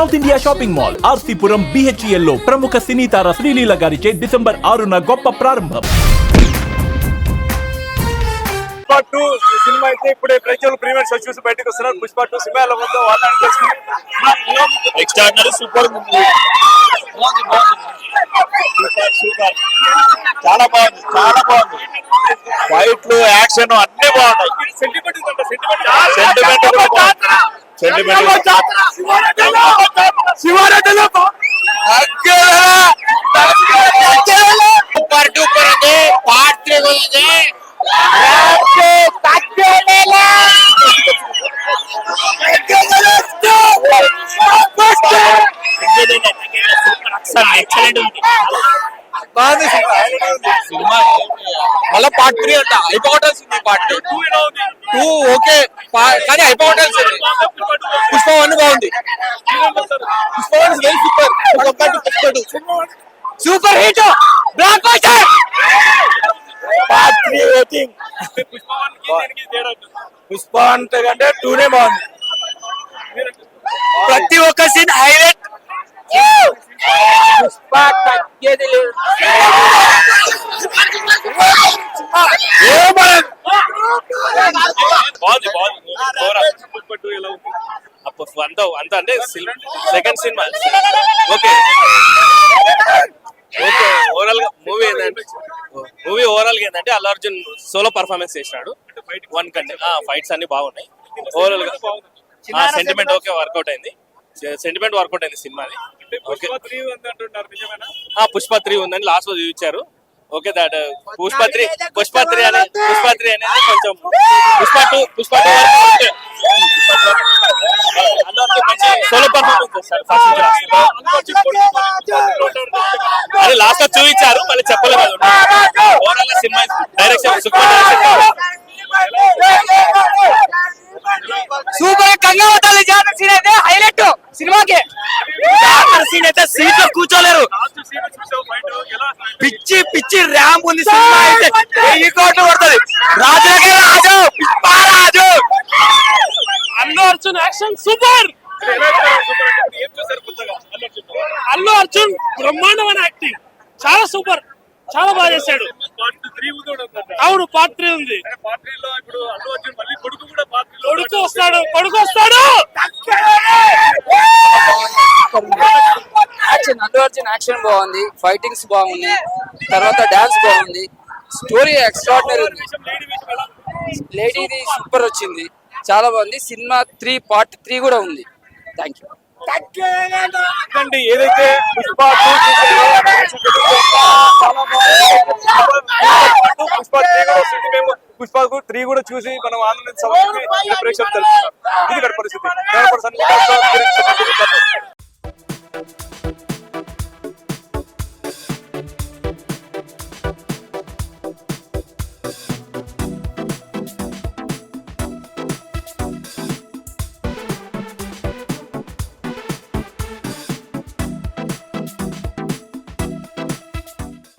South India shopping mall RC Puram బిహెచ్ఎల్లో ప్రముఖ సినీ తార శ్రీలీల గారిచే డిసెంబర్ ఆరున గొప్ప ప్రారంభం. పుష్ప టూ సినిమా అయితే ఇప్పుడే ప్రజలు ప్రీమియర్ షో చూసి బయటకు వస్తున్నారు. పుష్ప టూ సినిమా ఎలా ఉందో. ఎక్స్ట్రాడినరీ సూపర్ ఉంది సూపర్ సూపర్ చాలా బాగుంది చాలా బాగుంది. ఫైట్లు యాక్షన్ అన్ని బాగున్నాయి. Sentiment sentiment. సెంటిమెంట్ కూడా బాగుంది. సెంటిమెంట్ సూపర్ డూపర్ ఉంది పార్ట్ త్రీ ఉంది ఎక్సలెంట్ ఉంది బాగుంది సినిమా. సినిమా మళ్ళీ పార్ట్ త్రీ అంట అయిపోవటాల్సింది పార్ట్ టూ టూ ఓకే పా- కానీ అయిపోవటాల్సింది. పుష్ప వన్ బాగుంది. Pushpa one very super super hit blockbuster Pushpa one కంటే టూనే బాగుంది. ప్రతి ఒక్క సీన్ హైలైట్ పుష్ప తగ్గేది లేదు బాగుంది బాగుంది ఓవరాల్ పుష్ప టూ ఎలా ఉంది? అప్పుడు అంత అంత అంటే సెకండ్ సినిమా ఓకే ఓకే ఓవరాల్గా మూవీ ఏంటంటే మూవీ ఓవరాల్గా ఏంటంటే అల్లు అర్జున్ సోలో పర్ఫార్మెన్స్ చేసినాడు. వన్ కంటే ఫైట్స్ అన్ని బాగున్నాయి. ఓవరాల్గా సెంటిమెంట్ ఓకే వర్కౌట్ అయింది. సెంటిమెంట్ వర్కౌట్ అయింది సినిమాది. అంటే ఓకే పుష్ప త్రీ ఉంది అంటున్నారు నిజమేనా? ఆ పుష్ప త్రీ ఉందని లాస్ట్లో చూపించారు. Okay that Pushpa three Pushpa three అనే పుష్ప త్రీ అనేది కొంచెం Pushpa two Pushpa two solo performance అది లాస్ట్లో చూపించారు మళ్ళీ చెప్పలేదు overall cinema direction super super జాతర సీన్ అయితే హైలైట్ సినిమాకి. సీన్ అయితే సీట్లో కూర్చోలేరు లాస్ట్ సీన్ చూసావు బయట ఎలా పిచ్చి ర్యాంప్ ఉంది సినిమా అయితే. వెయ్యి కోట్లు పడుతుంది రాజులకే రాజు పిప్పా రాజు? Allu Arjun action super. Allu Arjun Allu Arjun బ్రహ్మాండమైన యాక్టింగ్. చాలా సూపర్. చాలా బాగా చేశాడు. అవును పార్ట్ త్రీ ఉంది. కొడుకు వస్తాడు కొడుకు వస్తాడు యాక్షన్ అల్లు అర్జున్ యాక్షన్ బాగుంది ఫైటింగ్స్ బాగుంది తర్వాత డాన్స్ బాగుంది. స్టోరీ ఎక్స్ట్రాడినరీ ఉంది. లేడీ లేడీది సూపర్ వచ్చింది చాలా బాగుంది. సినిమా త్రీ పార్ట్ త్రీ కూడా ఉంది. థ్యాంక్ యూ ఎందుకంటే ఏదైతే పుష్ప పుష్ప త్రీ కూడా మేము పుష్ప త్రీ కూడా చూసి మనం ఆనందించాలని ప్రేక్షకులు తెలుసుకున్నాం ఇది పరిస్థితి